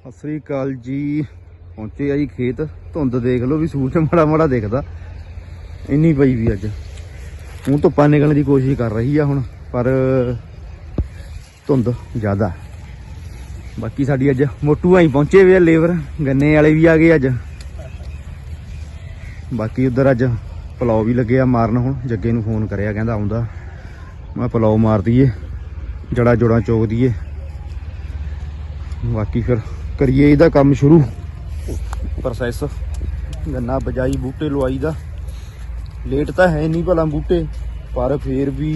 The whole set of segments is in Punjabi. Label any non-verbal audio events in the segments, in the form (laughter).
ਸਤਿ ਸ੍ਰੀ ਅਕਾਲ ਜੀ। ਪਹੁੰਚੇ ਆ ਜੀ ਖੇਤ। ਧੁੰਦ ਦੇਖ ਲਓ ਵੀ ਸੂਰਜ ਮਾੜਾ ਮਾੜਾ ਦਿਖਦਾ। ਇੰਨੀ ਪਈ ਵੀ ਅੱਜ। ਹੁਣ ਧੁੱਪਾਂ ਨਿਕਲਣ ਦੀ ਕੋਸ਼ਿਸ਼ ਕਰ ਰਹੀ ਆ ਹੁਣ, ਪਰ ਧੁੰਦ ਜ਼ਿਆਦਾ। ਬਾਕੀ ਸਾਡੀ ਅੱਜ ਮੋਟੂ ਆਈ ਪਹੁੰਚੇ ਵੇ ਆ ਲੇਬਰ। ਗੰਨੇ ਵਾਲੇ ਵੀ ਆ ਗਏ ਅੱਜ। ਬਾਕੀ ਉਧਰ ਅੱਜ ਪਲਾਉ ਵੀ ਲੱਗੇ ਆ ਮਾਰਨ ਹੁਣ। ਜੱਗੇ ਨੂੰ ਫੋਨ ਕਰਿਆ, ਕਹਿੰਦਾ ਆਉਂਦਾ। ਮੈਂ ਪਲਾਉ ਮਾਰ ਦਈਏ ਜੜਾ ਜੋੜਾਂ ਚੋਕ ਦਈਏ। ਬਾਕੀ ਫਿਰ ਕਰੀਏ ਇਹਦਾ ਕੰਮ ਸ਼ੁਰੂ। ਪ੍ਰੋਸੈਸ। ਗੰਨਾ ਬਜਾਈ ਬੂਟੇ ਲਵਾਈ ਦਾ। ਲੇਟ ਤਾਂ ਹੈ ਨਹੀਂ ਭਲਾ ਬੂਟੇ, ਪਰ ਫੇਰ ਵੀ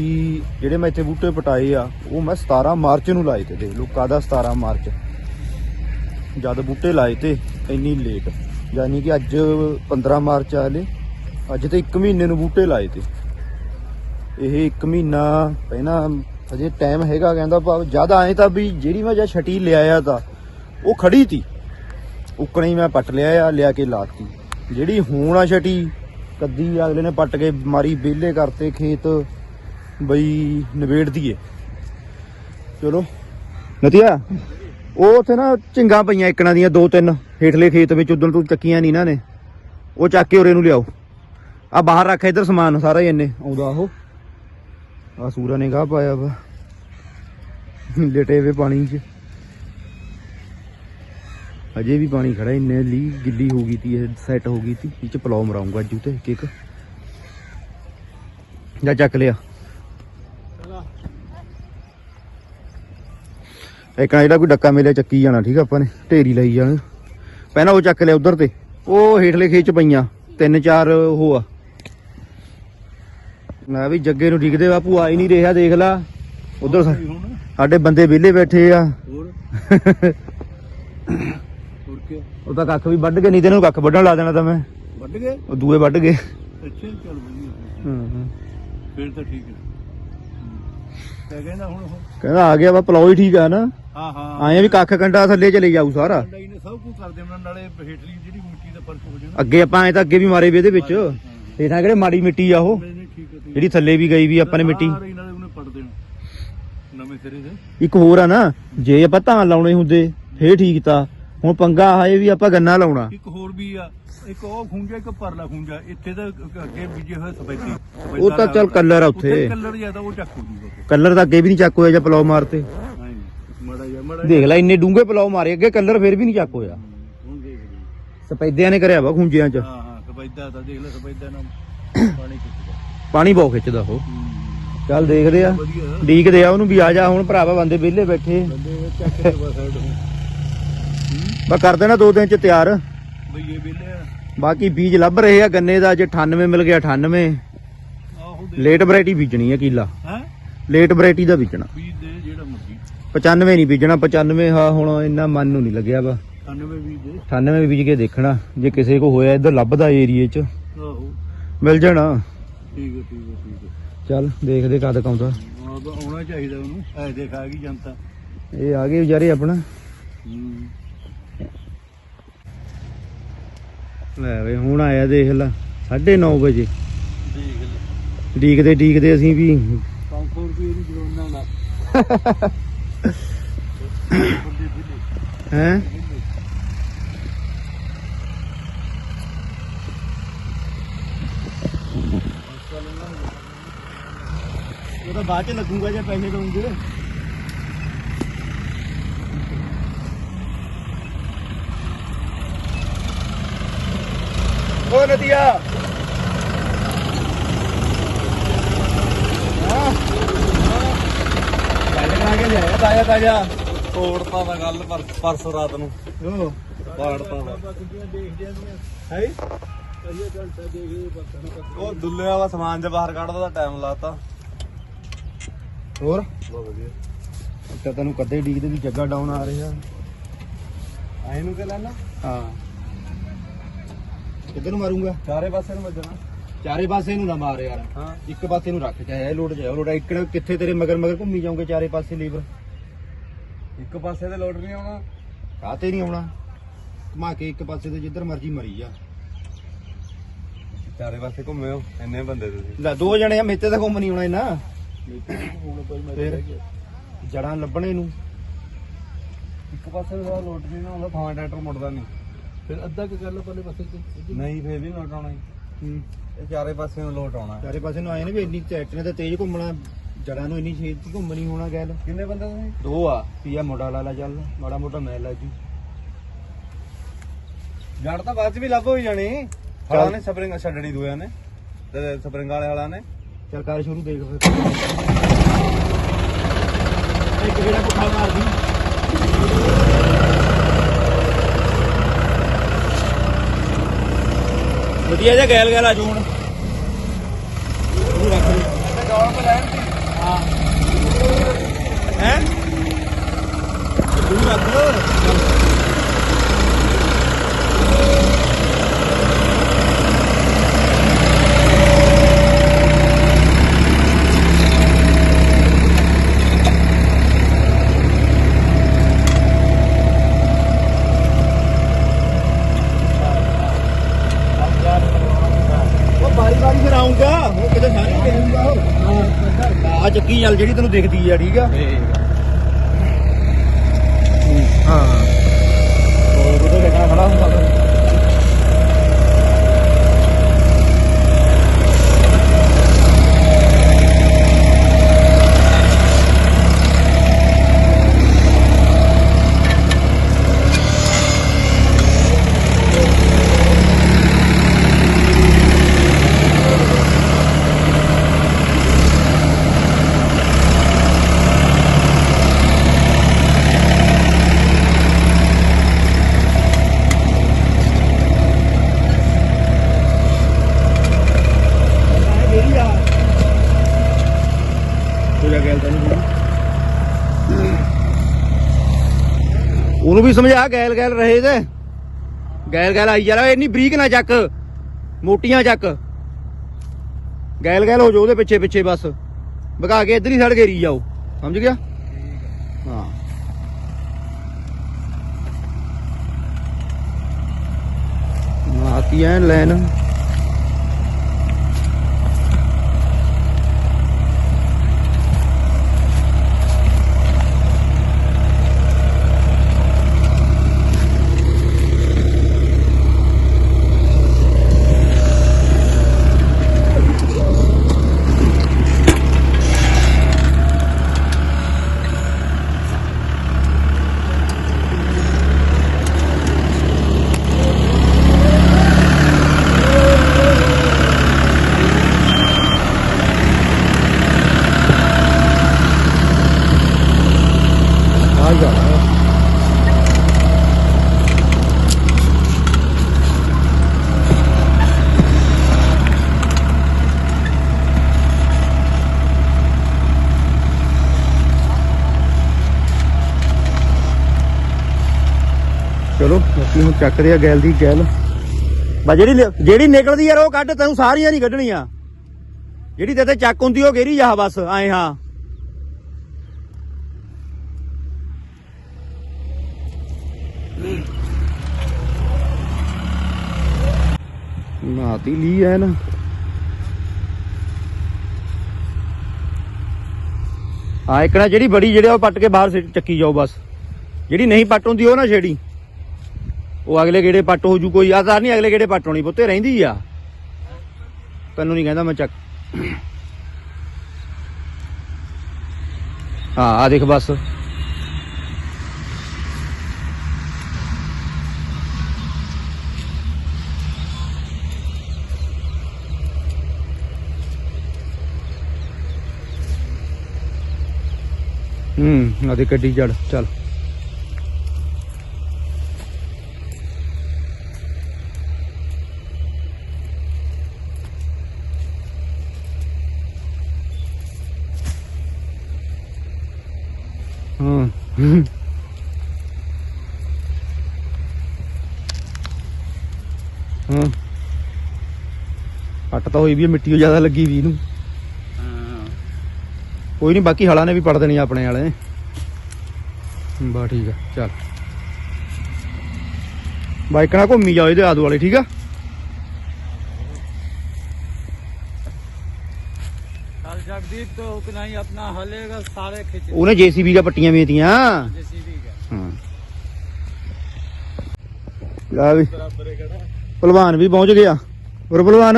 ਜਿਹੜੇ ਮੈਂ ਇੱਥੇ ਬੂਟੇ ਪਟਾਏ ਆ, ਉਹ ਮੈਂ 17 ਮਾਰਚ ਨੂੰ ਲਾਏ ਤੇ ਦੇਖ ਲਓ ਕਾਦਾ 17 ਮਾਰਚ। ਜਦ ਬੂਟੇ ਲਾਏ ਤੇ ਇੰਨੀ ਲੇਟ, ਯਾਨੀ ਕਿ ਅੱਜ 15 ਮਾਰਚ ਆ ਹਲੇ, ਅੱਜ ਤੇ 1 ਮਹੀਨੇ ਨੂੰ ਬੂਟੇ ਲਾਏ ਤੇ। ਇਹ 1 ਮਹੀਨਾ ਪਹਿਲਾਂ ਅਜੇ ਟਾਈਮ ਹੈਗਾ, ਕਹਿੰਦਾ ਭਾਵ ਜ਼ਿਆਦਾ ਆਏ ਤਾਂ ਵੀ ਜਿਹੜੀ ਮੈਂ ਜਾਂ ਛਟੀ ਲਿਆਇਆ ਤਾਂ ਉਹ ਖੜੀ ਤੀ। ਉੱਕਣੇ ਹੀ ਮੈਂ ਪੱਟ ਲਿਆ ਆ, ਲਿਆ ਕੇ ਲਾਤੀ। ਜਿਹੜੀ ਹੁਣ ਆ ਛਟੀ, ਕੱਦੀ ਅਗਲੇ ਨੇ ਪੱਟ ਕੇ ਮਾਰੀ, ਵਿਹਲੇ ਕਰਤੇ ਖੇਤ, ਬਈ ਨਵੇੜ ਦੀਏ ਚਲੋ। ਨਤੀਆ, ਉਹ ਉੱਥੇ ਨਾ ਝਿੰਗਾ ਪਈਆਂ ਇੱਕਣਾ ਦੀਆਂ, ਦੋ ਤਿੰਨ ਹੇਠਲੇ ਖੇਤ ਵਿੱਚ ਉਦੋਂ ਤੂੰ ਚੱਕੀਆਂ ਨਹੀਂ ਇਹਨਾਂ ਨੇ। ਉਹ ਚੱਕ ਕੇ ਉਰੇ ਨੂੰ ਲਿਆਓ। ਆ ਬਾਹਰ ਰੱਖ ਇੱਧਰ ਸਮਾਨ, ਸਾਰਾ ਹੀ ਇੰਨੇ। ਆਉਂਦਾ ਉਹ। ਆ ਸੂਰਾ ਨੇ ਗਾਹ ਪਾਇਆ ਵਾ। ਲੇਟੇ ਵੇ ਪਾਣੀ 'ਚ। ਅਜੇ ਵੀ ਪਾਣੀ ਖੜਾ ਇੰਨੇ ਲੀ ਗਿੱਲੀ ਹੋ ਗਈ ਤੀ ਇਹ ਸੈੱਟ ਹੋ ਗਈ ਤੀ ਇਹ ਚ ਪਲਾਉ ਮਰਾਉਂਗਾ ਅੱਜ ਉਤੇ ਇੱਕ ਇੱਕ ਜਾ ਚੱਕ ਲਿਆ। ਇੱਕ ਨਾ ਜਿਹੜਾ ਕੋਈ ਡੱਕਾ ਮਿਲਿਆ ਚੱਕੀ ਜਾਣਾ ਠੀਕ ਆ ਆਪਾਂ ਨੇ ਢੇਰੀ ਲਈ ਜਾਣਾ। ਪਹਿਲਾਂ ਉਹ ਚੱਕ ਲਿਆ ਉਧਰ ਤੇ ਉਹ ਹੇਠਲੇ ਖੇਚ ਪਈਆਂ ਤਿੰਨ ਚਾਰ ਉਹ ਆ। ਮੈਂ ਵੀ ਜੱਗੇ ਨੂੰ ਡਿੱਗਦੇ ਬਾਪੂ ਆ ਹੀ ਨਹੀਂ ਰਿਹਾ ਦੇਖ ਲਾ। ਉਧਰ ਸਾਡੇ ਬੰਦੇ ਵਿਹਲੇ ਬੈਠੇ ਆ। ਹੋਰ? (laughs) ਉਹ ਤਾਂ ਕੱਖ ਵੀ ਵੱਢ ਕੇ ਨਹੀਂ ਤੇ ਇਹਨੂੰ ਕੱਖ ਵੱਢਣ ਲਾ ਦੇਣਾ ਤਾਂ ਮੈਂ। ਵੱਢ ਗਏ? ਉਹ ਦੂਏ ਵੱਢ ਗਏ। ਅੱਛਾ ਚੱਲ ਵਧੀਆ ਹਾਂ ਫਿਰ ਤਾਂ ਠੀਕ ਹੈ। ਕਹਿੰਦਾ ਹੁਣ ਉਹ ਕਹਿੰਦਾ ਆ ਗਿਆ ਵਾ ਪਲਾਉ ਹੀ ਠੀਕ ਆ ਨਾ। ਹਾਂ ਹਾਂ। ਆਏ ਵੀ ਕੱਖ ਕੰਡਾ ਥੱਲੇ ਚਲੇ ਜਾਊ ਸਾਰਾ। ਡਾਈ ਨੇ ਸਭ ਕੁਝ ਕਰ ਦੇਣਾ ਨਾਲੇ ਹੇਠਲੀ ਜਿਹੜੀ ਮਿੱਟੀ ਦਾ ਫ਼ਰਕ ਹੋ ਜਾਣਾ ਅੱਗੇ ਆਪਾਂ ਐ ਤਾਂ ਅੱਗੇ ਵੀ ਮਾਰੇ ਵੀ ਇਹਦੇ ਵਿੱਚ। ਇਹ ਤਾਂ ਕਿਹੜੇ ਮਾੜੀ ਮਿੱਟੀ ਆ ਉਹ। ਨਹੀਂ ਨਹੀਂ ਠੀਕ ਹੈ ਠੀਕ ਜਿਹੜੀ ਥੱਲੇ ਵੀ ਗਈ ਵੀ ਆਪਾਂ ਨੇ ਮਿੱਟੀ। ਸਾਰੇ ਨਾਲੇ ਉਹਨੇ ਪੜ ਦੇਣਾ। ਨਵੇਂ ਸਿਰੇ ਦੇ। ਇੱਕ ਹੋਰ ਆ ਨਾ ਜੇ ਆਪਾਂ ਧਾਨ ਲਾਉਣੇ ਹੁੰਦੇ ਫੇਰ ਠੀਕ ਤਾਂ। ਹੁਣ ਪੰਗਾ ਆਏ ਵੀ ਆਪਾਂ ਗੰਨਾ ਲਾਉਣਾ। ਇੱਕ ਹੋਰ ਵੀ ਆ ਇੱਕ ਉਹ ਖੂੰਜਾ ਇੱਕ ਪਰਲਾ ਖੂੰਜਾ ਇੱਥੇ ਤਾਂ ਅੱਗੇ ਬੀਜੇ ਹੋਏ ਸਫੈਦੀ ਉਹ ਤਾਂ ਚੱਲ ਕਲਰ ਆ ਉੱਥੇ। ਕਲਰ ਜ਼ਿਆਦਾ ਉਹ ਚੱਕੂ ਜੂਗਾ। ਕਲਰ ਤਾਂ ਅੱਗੇ ਵੀ ਨਹੀਂ ਚੱਕ ਹੋਇਆ ਜਾਂ ਪਲਾਉ ਮਾਰਤੇ। ਹਾਂ ਮੜਾ ਜਾ ਮੜਾ ਦੇਖ ਲੈ ਇੰਨੇ ਡੂੰਘੇ ਪਲਾਉ ਮਾਰੇ ਅੱਗੇ ਕਲਰ ਫੇਰ ਵੀ ਨਹੀਂ ਚੱਕ ਹੋਇਆ। ਹੁਣ ਦੇਖ ਲਈ। ਸਪੈਦਿਆਂ ਨੇ ਕਰਿਆ ਵਾ ਖੁੰਝਿਆਂ 'ਚ। ਹਾਂ ਹਾਂ ਸਫੈਦਾ ਤਾਂ ਦੇਖ ਲੈ ਸਫੈਦਾ ਨਾਲ ਪਾਣੀ ਖਿੱਚਦਾ। ਪਾਣੀ ਬਹੁਤ ਖਿੱਚਦਾ ਉਹ। ਚੱਲ ਦੇਖਦੇ ਆ। ਡੀਕਦੇ ਆ ਉਹਨੂੰ ਵੀ ਆ ਜਾ ਹੁਣ ਭਰਾਵਾ ਬੰਦੇ ਵਿਹਲੇ ਬੈਠੇ। ਬਾ ਕਰ ਦੇਣਾ ਦੋ ਦਿਨ ਚ ਤਿਆਰ। ਵੇਲੇ ਆ। ਬਾਕੀ ਬੀਜ ਲੱਭ ਰਹੇ ਆ ਗੰਨੇ ਦਾ ਜੇ 98 ਮਿਲ ਗਿਆ 98 ਆਹੋ ਦੇ। ਲੇਟ ਵੈਰਾਈਟੀ ਬੀਜਣੀ ਆ ਕੀਲਾ। ਹੈ? ਲੇਟ ਵੈਰਾਈਟੀ ਦਾ ਬੀਜਣਾ। ਬੀਜ ਦੇ ਜਿਹੜਾ ਮਰਜ਼ੀ। 95 ਨਹੀਂ ਬੀਜਣਾ 95 ਹਾਂ ਹੁਣ ਇੰਨਾ ਮਨ ਨੂੰ ਨਹੀਂ ਲੱਗਿਆ ਵਾ। 98 ਬੀਜ ਦੇ। 98 ਬੀਜ ਕੇ ਦੇਖਣਾ ਜੇ ਕਿਸੇ ਕੋ ਹੋਇਆ ਇੱਧਰ ਲੱਭਦਾ ਏਰੀਏ ਚ। ਆਹੋ। ਮਿਲ ਜਾਣਾ। ਠੀਕ ਹੈ ਠੀਕ ਹੈ ਠੀਕ ਹੈ ਚੱਲ ਦੇਖਦੇ ਕਦ ਕਾਉਂਦਾ ਆਉਣਾ ਚਾਹੀਦਾ ਉਹਨੂੰ ਐ ਦੇਖ ਆ ਗਈ ਜਨਤਾ। ਇਹ ਆ ਗਏ ਵਿਚਾਰੇ ਆਪਣਾ। ਹੂੰ। ਲੈ ਵੇ ਹੁਣ ਆਇਆ ਦੇਖ ਲੈ 9:30 ਵਜੇ। ਡੀਕਦੇ ਡੀਕਦੇ ਅਸੀਂ ਵੀ। 500 ਰੁਪਏ ਦੀ ਬਿੱਲੇ ਹੈ? ਉਹ ਤਾਂ ਬਾਅਦ ਚ ਲੱਗੂਗਾ ਜੇ ਪੈਸੇ ਦਊਂਗੇ। ਓ ਨਦੀਆ। ਹਾਂ ਗੱਲ ਕਰਾ ਕੇ ਲਿਆਇਆ ਤਾਜ਼ਾ ਤਾਜ਼ਾ। ਤੋੜਤਾ ਦਾ ਗੱਲ ਪਰਸੋਂ ਰਾਤ ਨੂੰ। ਓ ਪਾੜਤਾ ਦਾ ਹੈ? ਉਹ ਦੁੱਲੇ ਵਾਲਾ ਸਮਾਨ ਜੇ ਬਾਹਰ ਕੱਢਦਾ ਤਾਂ ਟਾਈਮ ਲਾਤਾ। ਹੋਰ? ਤਾਂ ਤੈਨੂੰ ਕਦੇ ਡੀਕਦੇ ਵੀ ਜੱਗਾ ਡਾਊਨ ਆ ਰਿਹਾ। ਐ ਨੂੰ ਕਿ ਲੈਣਾ? ਹਾਂ। ਕਿੱਧਰ ਨੂੰ ਮਾਰੂੰਗਾ। ਚਾਰੇ ਪਾਸੇ ਨੂੰ ਵੱਜਣਾ। ਚਾਰੇ ਪਾਸੇ ਨੂੰ ਨਾ ਮਾਰ ਯਾਰ। ਹਾਂ। ਇੱਕ ਪਾਸੇ ਨੂੰ ਰੱਖ ਚਾਹੇ ਇਹ ਲੋਡ ਜਾਏ ਲੋਡ ਇੱਕ ਨਾ ਕਿੱਥੇ ਤੇਰੇ ਮਗਰ ਮਗਰ ਘੁੰਮੀ ਜਾਓਗੇ ਚਾਰੇ ਪਾਸੇ ਲੀਵਰ ਇੱਕ ਪਾਸੇ ਤੇ ਲੋਡ ਨਹੀਂ ਆਉਣਾ। ਕਾਤੇ ਨਹੀਂ ਆਉਣਾ? ਘੁਮਾ ਕੇ ਇੱਕ ਪਾਸੇ ਤੇ ਜਿੱਧਰ ਮਰਜ਼ੀ ਮਰੀ ਜਾ। ਚਾਰੇ ਪਾਸੇ ਘੁੰਮਿਓ ਇੰਨੇ ਬੰਦੇ ਤੁਸੀਂ। ਲੈ ਦੋ ਜਣੇ ਆ ਮੇਤੇ ਤਾਂ ਘੁੰਮ ਨਹੀਂ ਆਉਣਾ ਇਹਨਾਂ? ਜੜਾਂ ਲੱਭਣੇ ਨੂੰ। ਇੱਕ ਪਾਸੇ ਦਾ ਲੋਟ ਨਹੀਂ ਹੁੰਦਾ ਥਾਂ ਟਰੈਕਟਰ ਮੁੜਦਾ ਨਹੀਂ। ਫਿਰ ਅੱਧਾ ਕਿ ਕਰ ਲਓ ਪਹਿਲੇ ਪਾਸੇ ਤੇ ਨਹੀਂ ਫੇਰ ਵੀ ਲੋਟ ਆਉਣਾ ਜੀ ਹੂੰ। ਇਹ ਚਾਰੇ ਪਾਸੇ ਨੂੰ ਲੋਟ ਆਉਣਾ। ਚਾਰੇ ਪਾਸੇ ਨੂੰ ਆਏ ਨੇ ਵੀ ਇੰਨੀ ਟਰੈਕਟਰ ਨੇ ਤਾਂ ਤੇਜ਼ ਘੁੰਮਣਾ ਜੜਾਂ ਨੂੰ ਇੰਨੀ ਛੇਤੀ ਘੁੰਮਣੀ ਹੋਣਾ ਗੈਲ। ਕਿੰਨੇ ਬੰਦੇ ਤੁਸੀਂ? ਦੋ ਆ ਪੀਆ ਮੋਟਾ ਲਾਲਾ ਚੱਲ ਮਾੜਾ ਮੋਟਾ ਮੈਂ ਲਾ ਜੂ। ਜੜ ਤਾਂ ਬਾਅਦ ਚ ਵੀ ਲੱਭ ਹੋਈ ਜਾਣੀ। ਹਲਾ ਨੇ ਸਪਰਿੰਗ ਛੱਡਣੀ ਦੂਆਂ ਨੇ ਤੇ ਸਪਰਿੰਗ ਵਾਲੇ ਹਲਾ ਨੇ। ਚੱਲ ਕਰ ਸ਼ੁਰੂ ਦੇਖ ਫਿਰ। ਇੱਕ ਜਿਹੜਾ ਪੁੱਠਾ ਮਾਰਦੀ ਵਧੀਆ ਜਿਹਾ ਗੈਲ ਗੈਲ ਆ ਜੂ ਉਹ ਰੱਖ ਲਈ ਜੌੜ ਤੇ ਲੈਣ ਸੀ ਹਾਂ। ਹੈ? ਤੂੰ ਰੱਖ ਲੋ ਉਹ ਬਾਰੀ ਬਾਰੀ ਫਿਰ ਆਉਂਗਾ ਉਹ ਕਿਤੇ ਸਾਰੇ ਦੇਖੂਗਾ ਗੱਲ ਜਿਹੜੀ ਤੈਨੂੰ ਦਿਖਦੀ ਆ? ਠੀਕ ਆ ਹਾਂ ਹੋਰ ਉਹਦੇ ਦੇਖਣਾ ਖੜਾ ਹੁੰਦਾ ਤੂੰ ਪੂਰਾ ਗੈਲ ਤੈਨੂੰ ਉਹਨੂੰ ਵੀ ਸਮਝਾ, ਗੈਲ ਗੈਲ ਰਹੇ ਤੇ। ਗੈਲ ਗੈਲ ਆਈ ਯਾਰ ਇੰਨੀ ਬਰੀਕ ਨਾ ਚੱਕ। ਮੋਟੀਆਂ ਚੱਕ। ਗੈਲ ਗੈਲ ਹੋ ਜਾ ਉਹਦੇ ਪਿੱਛੇ ਪਿੱਛੇ ਬਸ। ਭਗਾ ਕੇ ਇੱਧਰ ਹੀ ਸੜ ਗੇਰੀ ਜਾਓ। ਸਮਝ ਗਿਆ? ਹਾਂ। ਆਤੀ ਐ ਲੈਨ ਆ ਜਾ ਚਲੋ ਅਸੀਂ ਹੁਣ ਚੱਕਦੇ ਆ ਗੈਲ ਦੀ ਗੈਲ। ਬਾ ਜਿਹੜੀ ਜਿਹੜੀ ਨਿਕਲਦੀ ਯਾਰ ਉਹ ਕੱਢ, ਤੈਨੂੰ ਸਾਰੀਆਂ ਨਹੀਂ ਕੱਢਣੀਆਂ। ਜਿਹੜੀ ਤੇ ਚੱਕ ਹੁੰਦੀ ਉਹ ਗੇਰੀ ਜਾ ਬਸ, ਆਏ ਹਾਂ। ਨਾਤੀ ਲਈ ਐ ਨਾ ਆ ਇੱਕ ਨਾ ਜਿਹੜੀ ਬੜੀ, ਜਿਹੜੇ ਉਹ ਪੱਟ ਕੇ ਬਾਹਰ ਚੱਕੀ ਜਾਓ ਬਸ। ਜਿਹੜੀ ਨਹੀਂ ਪੱਟ ਹੁੰਦੀ ਉਹ ਨਾ ਛੇੜੀ। ਉਹ ਅਗਲੇ ਗੇੜੇ ਪੱਟ ਹੋ ਜੂ, ਕੋਈ ਆਜ਼ਾਰ ਨਹੀਂ, ਅਗਲੇ ਗੇੜੇ ਪੱਟ ਹੋਣੀ ਪੁੱਤੇ ਰਹਿੰਦੀ ਆ। ਤੈਨੂੰ ਨਹੀਂ ਕਹਿੰਦਾ ਮੈਂ ਚੱਕ। ਹਾਂ, ਆ ਦੇਖ ਬਸ। ਹੂੰ ਆ ਦੇ ਗੱਡੀ ਜੜ ਚੱਲ। ਹਾਂ। ਪੱਟ ਤਾਂ ਹੋਈ ਵੀ ਮਿੱਟੀ ਉਹ ਜ਼ਿਆਦਾ ਲੱਗੀ ਵੀ ਇਹਨੂੰ। ਕੋਈ ਨਹੀਂ ਬਾਕੀ ਹਲਾਂ ਨੇ ਵੀ ਪੜ ਦੇਣੀ ਆਪਣੇ ਵਾਲੇ। ਬਾ ਠੀਕ ਆ ਚੱਲ। ਬਾਈਕ ਨਾਲ ਘੁੰਮੀ ਜਾਓ ਇਹਦੇ ਆਦੂ ਵਾਲੇ ਠੀਕ ਆ? कल जगदीप तो उतना ही अपना हलेगा सारे खींचे ਉਹਨੇ ਜੀਸੀਬੀ ਦਾ ਪੱਟੀਆਂ ਵੇਚੀਆਂ जेसीबी का ਹਾਂ ਲਾ ਵੀ ਪਹਿਲਵਾਨ ਵੀ ਪਹੁੰਚ ਗਿਆ ਹੋਰ ਪਹਿਲਵਾਨ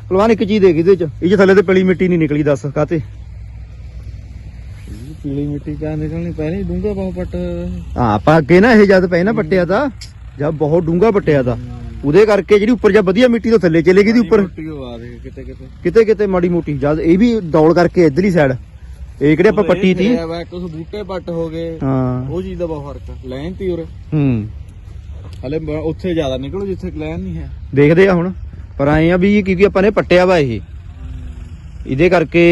ਪਹਿਲਵਾਨ ਇੱਕ ਚੀਜ਼ ਦੇਖ ਇਹਦੇ ਚ ਇਹ ਚ ਥੱਲੇ ਤੇ ਪਲੀ ਮਿੱਟੀ ਨਹੀਂ ਨਿਕਲੀ ਦੱਸ ਕਾਤੇ ਪੀਲੀ ਮਿੱਟੀ ਕਾ ਨਿਕਲਣੀ ਪਹਿਲੇ ਡੂੰਗਾ ਬਹੁਤ ਪੱਟ ਹਾਂ ਆਪਾਂ ਅੱਗੇ ਨਾ ਇਹ ਜਦ ਪਏ ਨਾ ਪੱਟਿਆ ਤਾਂ ਜਦ ਬਹੁਤ ਡੂੰਗਾ ਪੱਟਿਆ ਤਾਂ ਉਹਦੇ ਕਰਕੇ ਜਿਹੜੀ ਉੱਪਰ ਜਦ ਵਧੀਆ ਮਿੱਟੀ ਤੋਂ ਥੱਲੇ ਚਲੇ ਗਈ ਦੀ ਉੱਪਰ? ਮਿੱਟੀ ਆ ਦੇ ਕਿਤੇ ਕਿਤੇ। ਕਿਤੇ ਕਿਤੇ ਮਾੜੀ ਮੋਟੀ ਜਦ ਇਹ ਵੀ ਦੌੜ ਕਰਕੇ ਇਧਰਲੀ ਸਾਈਡ ਇਹ ਕਿਹੜੇ ਆਪਾਂ ਪੱਟੀ ਤੀ? ਵਾ ਕੁਝ ਬੂਟੇ ਪੱਟ ਹੋ ਗਏ। ਹਾਂ। ਉਹ ਚੀਜ਼ ਦਾ ਬਹੁਤ ਫ਼ਰਕ ਆ ਲਾਈਨ ਤੀ ਉਰੇ। ਹੂੰ। ਹਲੇ ਬ- ਉੱਥੇ ਜ਼ਿਆਦਾ ਨਿਕਲੋ ਜਿੱਥੇ ਲਾਈਨ ਨਹੀਂ ਹੈ। ਦੇਖਦੇ ਆ ਹੁਣ ਪਰ ਆਏ ਆ ਵੀ ਕਿਉਂਕਿ ਆਪਾਂ ਨੇ ਪੱਟਿਆ ਵਾ ਇਹ। ਇਹਦੇ ਕਰਕੇ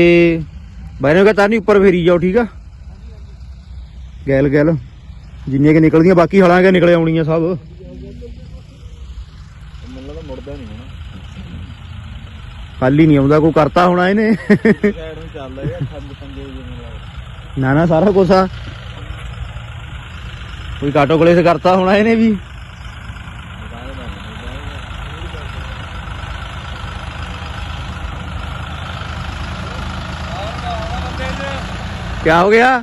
ਬਾਹਰ ਨੂੰ ਕਹਤਾ ਨਹੀਂ ਉੱਪਰ ਫੇਰੀ ਜਾਓ ਠੀਕ ਆ? ਗੈਲ ਗੈਲ ਜਿੰਨੀਆਂ ਕਿ ਨਿਕਲਦੀਆਂ ਬਾਕੀ ਹਲਾਂ ਕੇ ਨਿਕਲੇ ਆਉਣੀਆਂ ਸਭ ਮੈਨੂੰ ਲੱਗਦਾ ਮੁੜਦਾ ਨਹੀਂ ਹੋਣਾ ਖਾਲੀ ਨਹੀਂ ਆਉਂਦਾ, ਕੋਈ ਕਰਤਾ ਹੋਣਾ ਇਹਨੇ? ਸਾਈਡ ਨੂੰ ਚੱਲਦਾ ਇਹ ਖੰਡ ਪੰਜੇ ਜਿਵੇਂ ਨਾ ਨਾ ਸਾਰਾ ਕੁਛ ਆ। ਕੋਈ ਕਾਟੋ ਕਲੇਸ ਕਰਤਾ ਹੋਣਾ ਇਹਨੇ ਵੀ? ਕਿਆ ਹੋ ਗਿਆ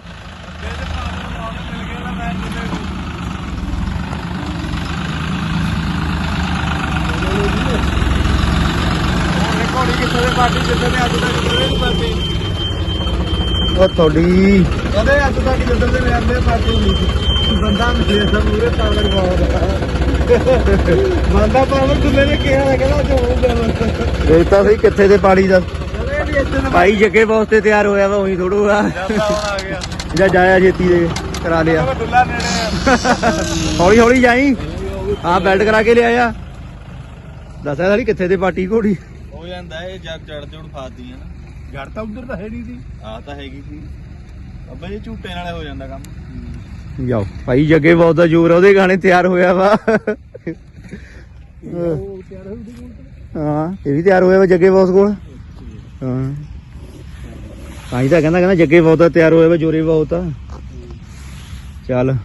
ਘੋੜੀ ਕਿੱਥੇ ਦੇ ਪਾਰਟੀ ਜਿੱਥੇ ਨੇ ਅੱਜ ਤੱਕ ਉਹ ਤੁਹਾਡੀ ਕਦੇ ਅੱਜ ਤੱਕ ਜਿੱਦਾਂ ਦੇ ਲੈਂਦੇ ਪਾਰਟੀ ਨਹੀਂ। ਬੰਦਾ ਸਭ ਪੂਰੇ ਪਾਵਰ ਬਹੁਤ ਬੰਦਾ ਪਾਵਰ ਦੁੱਲੇ ਨੇ ਕਿਹਾ ਹੈ ਕਹਿੰਦਾ ਜੋ ਹੋਊਗਾ। ਇਹ ਤਾਂ ਸਹੀ ਕਿੱਥੇ ਦੇ ਪਾਣੀ ਦਾ? ਭਾਈ ਜੱਗੇ ਵਾਸਤੇ ਤਿਆਰ ਹੋਇਆ ਵਾ ਉਹੀ ਥੋੜੂ ਆ ਗਿਆ। ਜਾਂ ਜਾਇਆ ਛੇਤੀ ਦੇ ਕਰਾ ਲਿਆ। ਹੌਲੀ ਹੌਲੀ ਜਾਈ। ਆ ਬੈਲਟ ਕਰਾ ਕੇ ਲਿਆਇਆ। ਦੱਸਿਆ ਸਾਲੀ ਕਿੱਥੇ ਦੇ ਪਾਟੀ ਘੋੜੀ। ਹੋ ਜਾਂਦਾ ਇਹ ਜਦ ਚੜ ਜੁੜ ਫਾਦੀ ਹੈ ਨਾ। ਜੜ ਤਾਂ ਉਧਰ ਤਾਂ ਹੈ ਨਹੀਂ ਸੀ। ਆ ਤਾਂ ਹੈਗੀ ਸੀ। ਅੱਬਾ ਇਹ ਝੂਟੇ ਨਾਲੇ ਹੋ ਜਾਂਦਾ ਕੰਮ। ਜਾਓ। ਭਾਈ ਜੱਗੇ ਬਹੁਤ ਦਾ ਜੋਰ ਆ, ਉਹਦੇ ਗਾਣੇ ਤਿਆਰ ਹੋਇਆ ਵਾ। ਹਾਂ ਇਹ ਵੀ ਤਿਆਰ ਹੋਇਆ ਵਾ ਜੱਗੇ ਬੌਸ ਕੋਲ। ਹਾਂ। ਤਾਂ ਹੀ ਤਾਂ ਕਹਿੰਦਾ ਕਹਿੰਦਾ ਜੱਗੇ ਬਹੁਤ ਦਾ ਤਿਆਰ ਹੋਇਆ ਵਾ ਜੋਰੇ ਬਹੁਤ ਆ। ਚੱਲ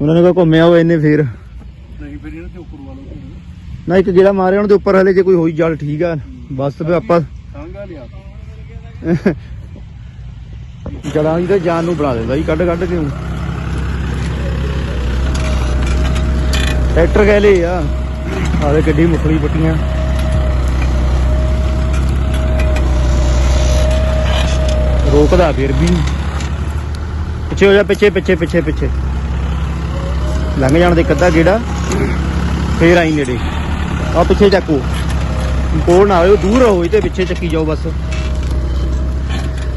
ਉਹਨਾਂ ਨੇ ਕੋ ਘੁੰਮਿਆ ਹੋਇਆ ਇਹਨੇ ਫੇਰ। ਨਹੀਂ ਫਿਰ ਇਹਨਾਂ ਤੇ ਉੱਪਰ ਵਾਲੋ ਨਾ ਇੱਕ ਗੇੜਾ ਮਾਰਿਆ ਉਹਨਾਂ ਦੇ ਉੱਪਰ ਹਲੇ ਜੇ ਕੋਈ ਹੋਈ ਜਲ ਠੀਕ ਆ। ਬਸ ਫਿਰ ਆਪਾਂ ਸੰਗਾ ਲਿਆ ਜੜਾਂ ਦੀ ਤਾਂ ਜਾਨ ਨੂੰ ਬਣਾ ਦਿੰਦਾ ਜੀ, ਕੱਢ ਕੱਢ ਕੇ ਟਰੈਕਟਰ ਕਹਿ ਲਏ ਆ। ਆਲੇ ਕਿੱਡੀ ਮੁਖਲੀ ਪੱਟੀਆਂ। ਰੋਕਦਾ ਫਿਰ ਵੀ। ਪਿੱਛੇ ਹੋ ਜਾ, ਪਿੱਛੇ ਪਿੱਛੇ ਪਿੱਛੇ ਪਿੱਛੇ। ਲੰਘ ਜਾਣ ਦੇ ਕੱਦਾ ਗੇੜਾ, ਫੇਰ ਆਈ ਨੇੜੇ। ਆ ਪਿੱਛੇ ਚੱਕੋ ਕੋਲ ਨਾ ਆਇਓ, ਦੂਰ ਰਹੋ, ਇਹਦੇ ਪਿੱਛੇ ਚੱਕੀ ਜਾਓ ਬਸ।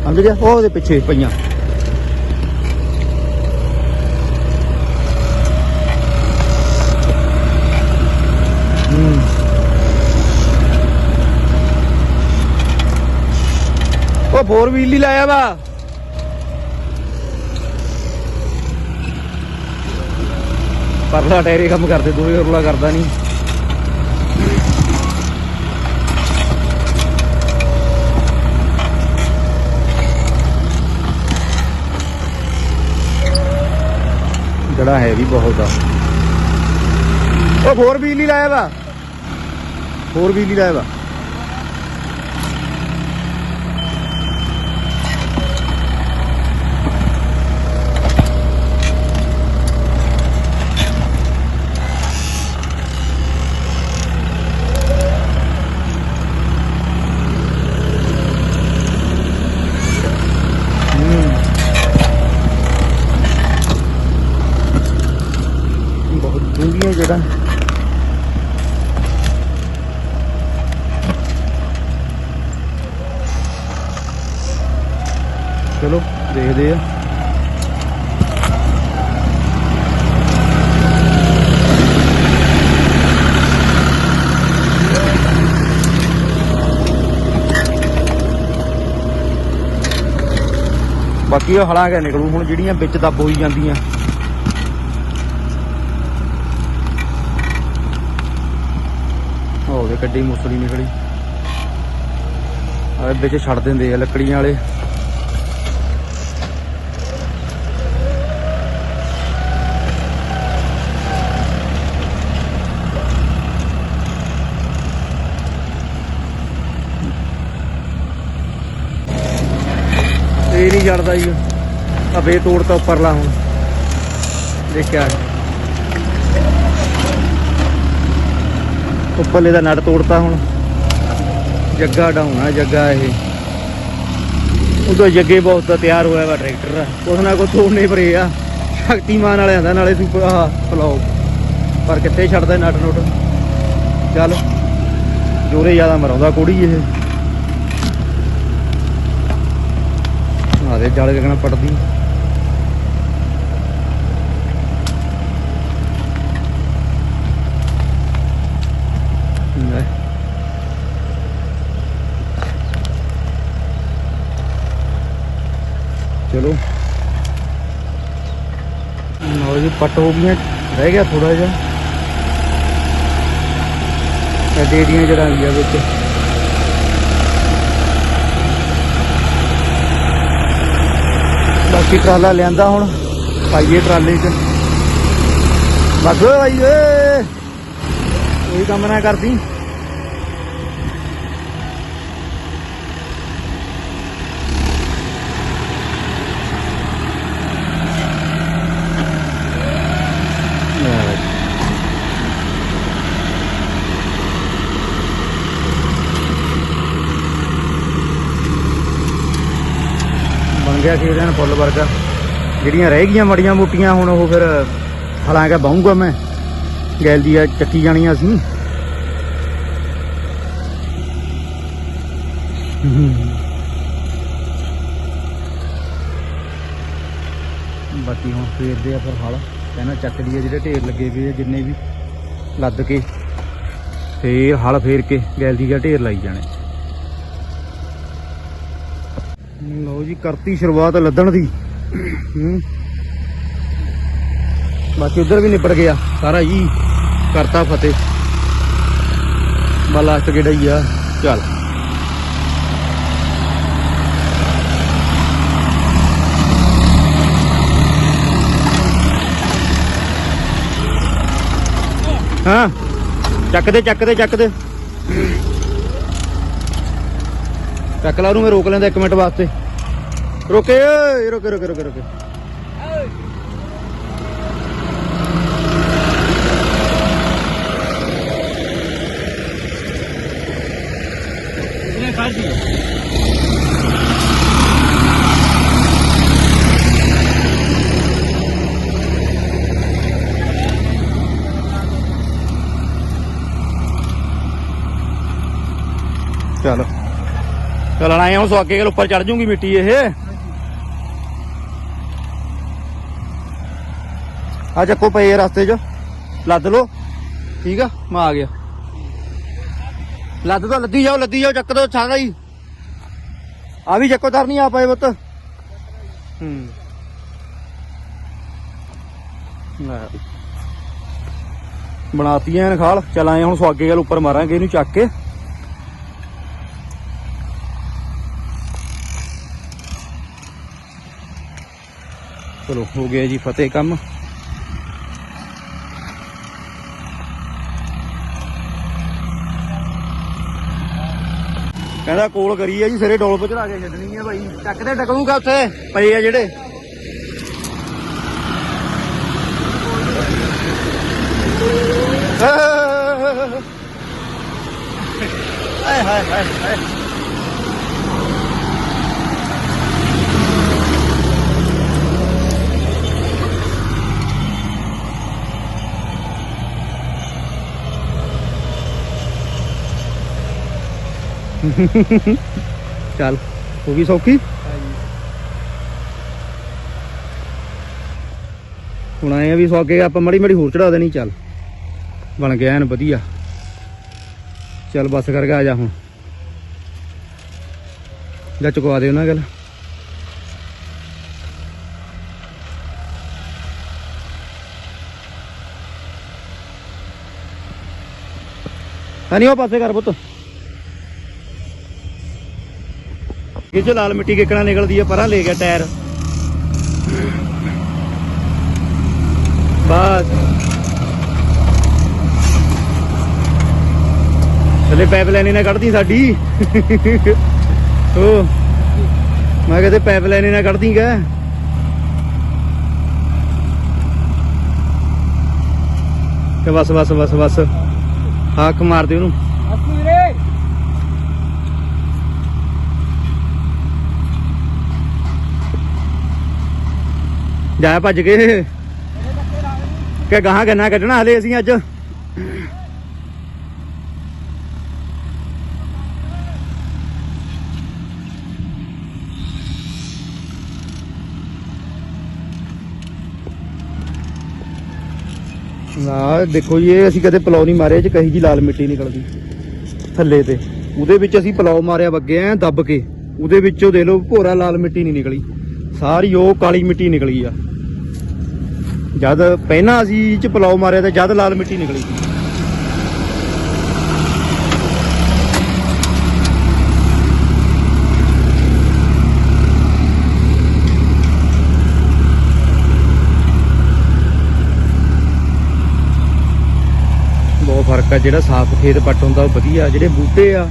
ਸਮਝ ਗਿਆ? ਉਹਦੇ ਪਿੱਛੇ ਪਈਆਂ। ਉਹ ਫੋਰ ਵੀਲ ਹੀ ਲਾਇਆ ਵਾ। ਪਰਲਾ ਟਾਇਰੇ ਕੰਮ ਕਰਦੇ, ਦੋਵੇਂ ਉਰਲਾ ਕਰਦਾ ਨਹੀਂ ਜਿਹੜਾ ਹੈ ਵੀ ਬਹੁਤ ਆ। ਉਹ ਫੋਰ ਵੀਲ ਲਾਇਆ ਵਾ। ਹੋਰ ਬਿਜਲੀ ਲਾਇਆ ਵਾ ਹੂੰ। ਬਹੁਤ ਡੂੰਘੀਆਂ ਜਿਹੜਾ ਚਲੋ ਦੇਖਦੇ ਆ ਬਾਕੀ ਉਹ ਹਲਾਂ ਕੇ ਨਿਕਲੂ, ਹੁਣ ਜਿਹੜੀਆਂ ਵਿੱਚ ਦੱਬ ਹੋਈ ਜਾਂਦੀਆਂ। ਹੋ ਗਏ ਕੱਢੀ ਮੁਸਲੀ ਨਿਕਲੀ। ਆ ਵਿੱਚ ਛੱਡ ਦਿੰਦੇ ਆ ਲੱਕੜੀਆਂ ਵਾਲੇ। ਇਹ ਨਹੀਂ ਜੀ ਆ ਫੇਰ ਤੋੜਤਾ ਉੱਪਰਲਾ ਹੁਣ। ਦੇਖਿਆ ਉੱਪਰਲੇ ਦਾ ਨਟ ਤੋੜਤਾ ਹੁਣ। ਜੱਗਾ ਡਾਉਣਾ ਜੱਗਾ ਇਹ। ਉਦੋਂ ਜੱਗੇ ਬਹੁਤ ਦਾ ਤਿਆਰ ਹੋਇਆ ਵਾ ਟਰੈਕਟਰ। ਕੁਛ ਨਾ ਕੁਛ ਤੋੜਨੇ ਪਰੇ ਆ। ਸ਼ਕਤੀਮਾਨ ਵਾਲਿਆਂ ਦਾ, ਨਾਲੇ ਸੁਪਰ ਆਹ ਫਲਾਓ ਪਰ ਕਿੱਥੇ ਛੱਡਦਾ ਨਟ ਨੁੱਟ? ਚੱਲ। ਜੋਰੇ ਜ਼ਿਆਦਾ ਮਰਾਉਂਦਾ ਕੋੜੀ ਇਹ। ਆ ਜਲ ਗਗਣਾ ਪੜਦੀ ਲੈ। ਚਲੋ। ਲਓ ਜੀ, ਪੱਟ ਹੋ ਗਈਆਂ, ਰਹਿ ਗਿਆ ਥੋੜਾ ਜਿਹਾ। ਇਹ ਡੇੜੀਆਂ ਜੜਾਈਆਂ ਵਿੱਚ। ਬਾਕੀ ਟਰਾਲਾ ਲਿਆਂਦਾ ਹੁਣ? ਪਾਈਏ ਟਰਾਲੇ 'ਚ। ਬਸ ਓਏ ਭਾਈ ਕੋਈ ਕੰਮ ਨਾ ਕਰਦੀ। ਬਣ ਗਿਆ ਉਹਦੇ ਨਾਲ ਫੁੱਲ ਵਰਗਾ। ਜਿਹੜੀਆਂ ਰਹਿ ਗਈਆਂ ਮੜੀਆਂ ਮੋਟੀਆਂ, ਹੁਣ ਉਹ ਫਿਰ ਹਲਾਂਗਾ ਬਾਹੂੰਗਾ ਮੈਂ। ਗੈਲ ਆ ਚੱਕੀ ਜਾਣੀ ਅਸੀਂ ਬਾਕੀ ਹੁਣ ਫੇਰਦੇ ਆ ਫਿਰ ਹਲ। ਕਹਿੰਦਾ ਚੱਕ ਲਈਏ ਜਿਹੜੇ ਢੇਰ ਲੱਗੇ ਪਏ ਆ, ਜਿੰਨੇ ਵੀ ਲੱਦ ਕੇ। ਫੇਰ ਹਲ ਫੇਰ ਕੇ ਗੈਲ ਦੀ ਦਾ ਢੇਰ ਲਾਈ ਜਾਣੇ। ਲਓ ਜੀ, ਕਰਤੀ ਸ਼ੁਰੂਆਤ ਲੱਦਣ ਦੀ। ਬਾਕੀ ਉਧਰ ਵੀ ਨਿਪਟ ਗਿਆ ਸਾਰਾ ਜੀ। ਕਰਤਾ ਫਤਿਹ। ਬਾ ਲਾਸਟ ਗੇੜਾ ਹੀ ਆ। ਚੱਲ। ਹਾਂ। ਚੱਕ ਦੇ ਚੱਕ ਦੇ ਚੱਕ ਦੇ ਚੱਕ ਲਾ ਉਹਨੂੰ, ਮੈਂ ਰੋਕ ਲੈਂਦਾ 1 ਮਿੰਟ ਵਾਸਤੇ। ਰੋਕੇ, ਓਏ, ਰੋਕੇ ਰੋਕੇ ਰੋਕੇ ਰੋਕੇ। ਚਲਣਾ ਆਏ ਹੁਣ ਸਵਾਗੇ ਕੇ ਉੱਪਰ ਚੜ ਜੂਗੀ ਮਿੱਟੀ ਇਹ। ਆ ਚੱਕੋ ਪਏ ਰਸਤੇ 'ਚ। ਲੱਦ ਲੋ ਠੀਕ ਆ, ਮੈਂ ਆ ਗਿਆ। ਲੱਦ ਦੋ, ਲੱਦੀ ਜਾਓ ਲੱਦੀ ਜਾਓ, ਚੱਕ ਦੋ ਸਾਰਾ ਹੀ। ਆ ਵੀ ਚੱਕੋ ਧਰਨੀ ਆ ਪਏ ਪੁੱਤ। ਹੂੰ। ਲੈ। ਬਣਾਤੀਆਂ ਖਾਲ। ਚਲ ਆਏ ਹੁਣ ਸਵਾਗੇ ਗੱਲ ਉੱਪਰ ਮਾਰਾਂਗੇ ਇਹਨੂੰ ਚੱਕ ਕੇ। ਚਲੋ ਹੋ ਗਿਆ ਜੀ ਫਤਿਹ ਕੰਮ। ਕਹਿੰਦਾ ਕੋਲ ਕਰੀ ਆ ਜੀ ਸਿਰੇ ਡੋਲ ਪੇ ਚੜਾ ਕੇ ਛੱਡਣੀ ਆ ਭਾਈ। ਚੱਕ ਤੇ ਟਕੂਗਾ ਉੱਥੇ? ਪਏ ਆ ਜਿਹੜੇ। ਹਾਏ ਹਾਏ ਹਾਏ ਹਾਏ। (laughs) ਚੱਲ ਹੋ ਗਈ ਸੌਖੀ? ਹੁਣ ਆਏ ਆ ਵੀ ਸੌਕੇ ਆਪਾਂ ਮੜੀ ਮੜੀ ਹੋਰ ਚੜਾ ਦੇਣੀ ਚੱਲ। ਬਣ ਗਿਆ ਐਨ ਵਧੀਆ। ਚੱਲ ਬੱਸ ਕਰਕੇ ਆ ਜਾ ਹੁਣ। ਜਾ ਚੁਕਵਾ ਦੇ ਉਹਨਾਂ ਗੱਲ ਹਨੀ ਉਹ ਪਾਸੇ ਕਰ ਪੁੱਤ। ਇਹ ਚ ਲਾਲ ਮਿੱਟੀ ਕਿਕਣਾ ਨਿਕਲਦੀ ਹੈ ਪਰਾਂ ਲੈ ਗਿਆ ਟਾਇਰ। ਬਸ। ਥੱਲੇ ਪਾਈਪ ਲਾਈਨ ਇਹਨਾਂ ਕੱਢਦੀ ਸਾਡੀ। ਉਹ ਮੈਂ ਕਹਿੰਦੇ ਪਾਈਪ ਲਾਈਨ ਇਹਨਾਂ ਕੱਢਦੀ ਗਾ। ਕਿ ਬਸ ਬਸ ਬਸ ਬਸ। ਹਾਕ ਮਾਰ ਦੇ ਉਹਨੂੰ ਜਾ ਭੱਜ ਕੇ। ਕਿ ਗਾਹਾਂ ਗੰਨਾ ਕੱਢਣਾ ਹਲੇ ਅਸੀਂ ਅੱਜ। ਨਾ, ਦੇਖੋ ਜੀ, ਇਹ ਅਸੀਂ ਕਦੇ ਪਲਾਉ ਨਹੀਂ ਮਾਰਿਆ ਇਹ ਚ ਕਹੀ ਜੀ ਲਾਲ ਮਿੱਟੀ ਨਿਕਲਦੀ ਥੱਲੇ ਤੇ। ਉਹਦੇ ਵਿੱਚ ਅਸੀਂ ਪਲਾਉ ਮਾਰਿਆ ਵੱਗੇ ਐ ਦੱਬ ਕੇ। ਉਹਦੇ ਵਿੱਚੋਂ ਦੇ ਲਓ, ਭੋਰਾ ਲਾਲ ਮਿੱਟੀ ਨਹੀਂ ਨਿਕਲੀ। ਸਾਰੀ ਉਹ ਕਾਲੀ ਮਿੱਟੀ ਨਿਕਲੀ ਆ। ਜਦ ਪਹਿਲਾਂ ਅਸੀਂ ਇਹ ਚ ਪਲਾਉ ਮਾਰਿਆ ਤੇ ਜਦ ਲਾਲ ਮਿੱਟੀ ਨਿਕਲੀ ਸੀ। ਬਹੁਤ ਫ਼ਰਕ ਆ, ਜਿਹੜਾ ਸਾਫ਼ ਖੇਤ ਪੱਟ ਹੁੰਦਾ ਉਹ ਵਧੀਆ, ਜਿਹੜੇ ਬੂਟੇ ਆ,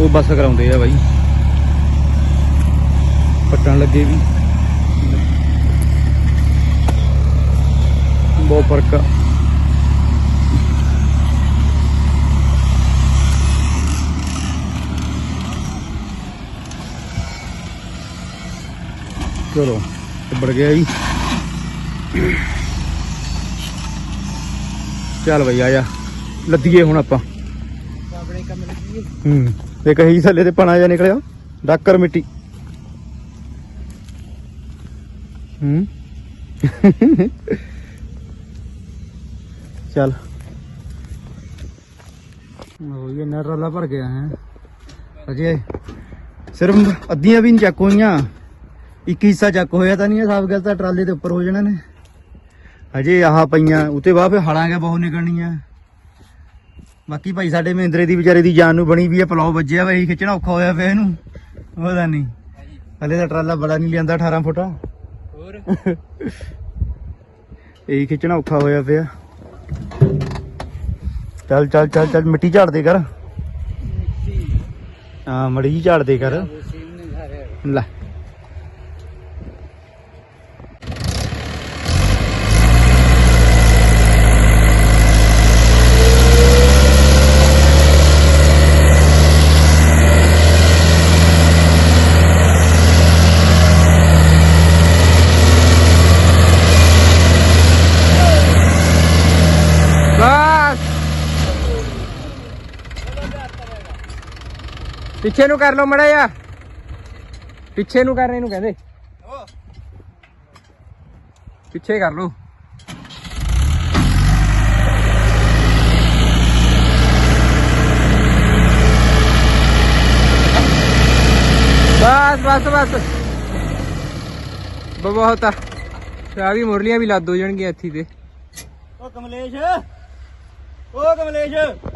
ਉਹ ਬਸ ਕਰਾਉਂਦੇ ਆ ਬਾਈ। ਪੱਟਣ ਲੱਗੇ ਵੀ। ਬਹੁਤ ਫ਼ਰਕ ਆ ਚਲੋ ਉੱਪੜ ਗਿਆ ਜੀ। ਚੱਲ ਬਈ ਆ ਜਾ। ਲੱਦੀਏ ਹੁਣ ਆਪਾਂ। ਆਪਣੇ ਕੰਮ ਲੱਗੀ ਹੂੰ ਤੇ ਕਹੀ ਥੱਲੇ ਤੇ ਪਣਾ ਜਾ ਨਿਕਲਿਆ। ਡਾਕਰ ਮਿੱਟੀ। ਹੂੰ। ਚੱਲ। ਉਹ ਇਹ ਨਰਲਾ ਭਰ ਗਿਆ ਹੈ। ਅਜੇ ਸਿਰਫ ਅੱਧੀਆਂ ਵੀ ਨਹੀਂ ਚੱਕ ਹੋਈਆਂ। ਇੱਕ ਹਿੱਸਾ ਚੱਕ ਹੋਇਆ ਤਾਂ ਨਹੀਂ ਹੈ ਸਾਫ਼ ਗੱਲ ਤਾਂ ਟਰਾਲੇ ਦੇ ਉੱਪਰ ਹੋ ਜਾਣਾ ਨੇ। ਅਜੇ ਆਹ ਪਈਆਂ ਉਤੇ ਬਾਅਦ ਫੇ ਹਲਾਂਗੇ ਬਹੁਤ ਨਿਕਲਣੀਆਂ। ਬਾਕੀ ਭਾਈ ਸਾਡੇ ਮਹਿੰਦਰੇ ਦੀ ਵਿਚਾਰੇ ਦੀ ਜਾਨ ਨੂੰ ਬਣੀ ਵੀ ਹੈ ਪਲਾਉ ਵੱਜਿਆ ਵਾ ਇਹੀ ਖਿੱਚਣਾ ਔਖਾ ਹੋਇਆ ਪਿਆ ਇਹਨੂੰ। ਉਹਦਾ ਨਹੀਂ ਹਲੇ ਤਾਂ ਟਰਾਲਾ ਬੜਾ ਨਹੀਂ ਲਿਆਂਦਾ 18 ਫੁੱਟਾ। ਹੋਰ? ਇਹੀ ਖਿੱਚਣਾ ਔਖਾ ਹੋਇਆ ਪਿਆ। ਚੱਲ ਚੱਲ ਚੱਲ ਚੱਲ ਮਿੱਟੀ ਝਾੜ ਦੇ ਕਰ। ਹਾਂ ਮੜੀ ਝਾੜ ਦੇ ਕਰ। ਲੈ ਬਸ ਪਿੱਛੇ ਨੂੰ ਕਰ ਲਓ ਮੜਾ ਜਾ ਪਿੱਛੇ ਨੂੰ ਕਰਨ ਨੂੰ ਕਹਿੰਦੇ। ਪਿੱਛੇ ਕਰ ਲਓ। ਬਸ ਬਸ ਬਸ। ਬਹੁਤ ਆ। ਤੇ ਆ ਵੀ ਮੁਰਲੀਆਂ ਵੀ ਲੱਦ ਹੋ ਜਾਣਗੀਆਂ ਇੱਥੇ ਤੇ। ਓ ਕਮਲੇਸ਼। ਓ ਕਮਲੇਸ਼।